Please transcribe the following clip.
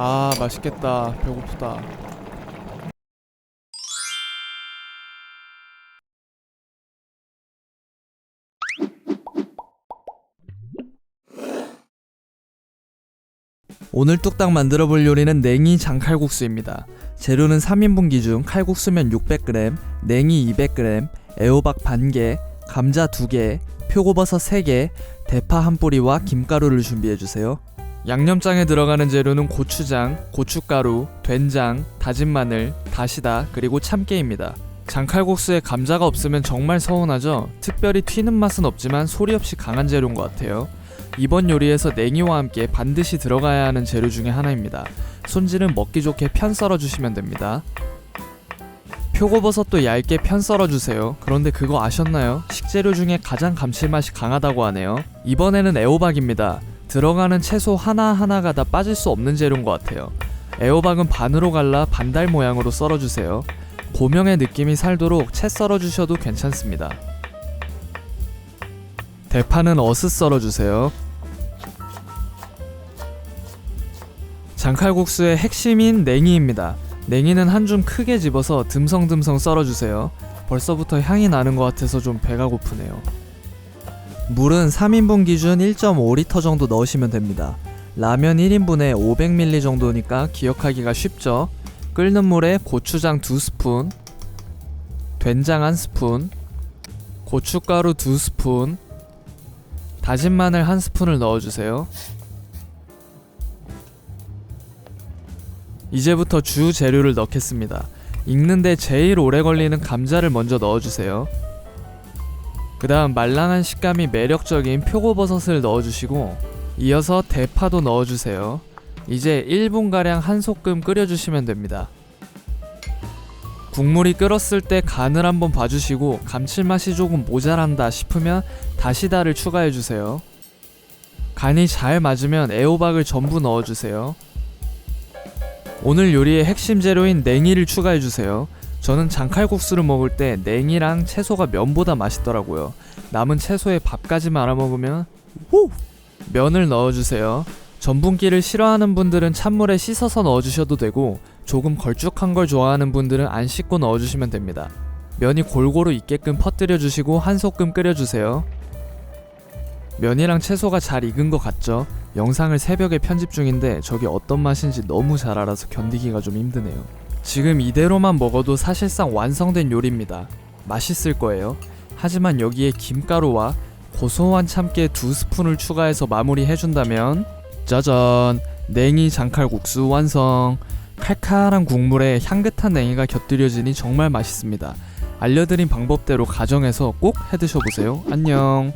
아 맛있겠다 배고프다 오늘 뚝딱 만들어 볼 요리는 냉이 장칼국수입니다. 재료는 3인분 기준 칼국수면 600g, 냉이 200g, 애호박 반개, 감자 2개, 표고버섯 3개, 대파 한 뿌리와 김가루를 준비해 주세요. 양념장에 들어가는 재료는 고추장, 고춧가루, 된장, 다진 마늘, 다시다, 그리고 참깨입니다. 장칼국수에 감자가 없으면 정말 서운하죠? 특별히 튀는 맛은 없지만 소리 없이 강한 재료인 것 같아요. 이번 요리에서 냉이와 함께 반드시 들어가야 하는 재료 중에 하나입니다. 손질은 먹기 좋게 편 썰어 주시면 됩니다. 표고버섯도 얇게 편 썰어 주세요. 그런데 그거 아셨나요? 식재료 중에 가장 감칠맛이 강하다고 하네요. 이번에는 애호박입니다. 들어가는 채소 하나하나가 다 빠질 수 없는 재료인 것 같아요. 애호박은 반으로 갈라 반달 모양으로 썰어 주세요. 고명의 느낌이 살도록 채 썰어 주셔도 괜찮습니다. 대파는 어슷 썰어 주세요. 장칼국수의 핵심인 냉이입니다. 냉이는 한 줌 크게 집어서 듬성듬성 썰어주세요. 벌써부터 향이 나는 것 같아서 좀 배가 고프네요. 물은 3인분 기준 1.5리터 정도 넣으시면 됩니다. 라면 1인분에 500ml 정도니까 기억하기가 쉽죠? 끓는 물에 고추장 2스푼, 된장 1스푼, 고춧가루 2스푼, 다진 마늘 1스푼을 넣어주세요. 이제부터 주 재료를 넣겠습니다. 익는데 제일 오래 걸리는 감자를 먼저 넣어주세요. 그 다음 말랑한 식감이 매력적인 표고버섯을 넣어주시고 이어서 대파도 넣어주세요. 이제 1분가량 한 소끔 끓여주시면 됩니다. 국물이 끓었을 때 간을 한번 봐주시고 감칠맛이 조금 모자란다 싶으면 다시다를 추가해주세요. 간이 잘 맞으면 애호박을 전부 넣어주세요. 오늘 요리의 핵심 재료인 냉이를 추가해 주세요. 저는 장칼국수를 먹을 때 냉이랑 채소가 면보다 맛있더라고요. 남은 채소에 밥까지 말아 먹으면 후! 면을 넣어 주세요. 전분기를 싫어하는 분들은 찬물에 씻어서 넣어 주셔도 되고 조금 걸쭉한 걸 좋아하는 분들은 안 씻고 넣어 주시면 됩니다. 면이 골고루 익게끔 퍼뜨려 주시고 한 소끔 끓여 주세요. 면이랑 채소가 잘 익은 것 같죠? 영상을 새벽에 편집 중인데 저게 어떤 맛인지 너무 잘 알아서 견디기가 좀 힘드네요. 지금 이대로만 먹어도 사실상 완성된 요리입니다. 맛있을 거예요. 하지만 여기에 김가루와 고소한 참깨 두 스푼을 추가해서 마무리해준다면 짜잔! 냉이 장칼국수 완성! 칼칼한 국물에 향긋한 냉이가 곁들여지니 정말 맛있습니다. 알려드린 방법대로 가정에서 꼭 해드셔보세요. 안녕!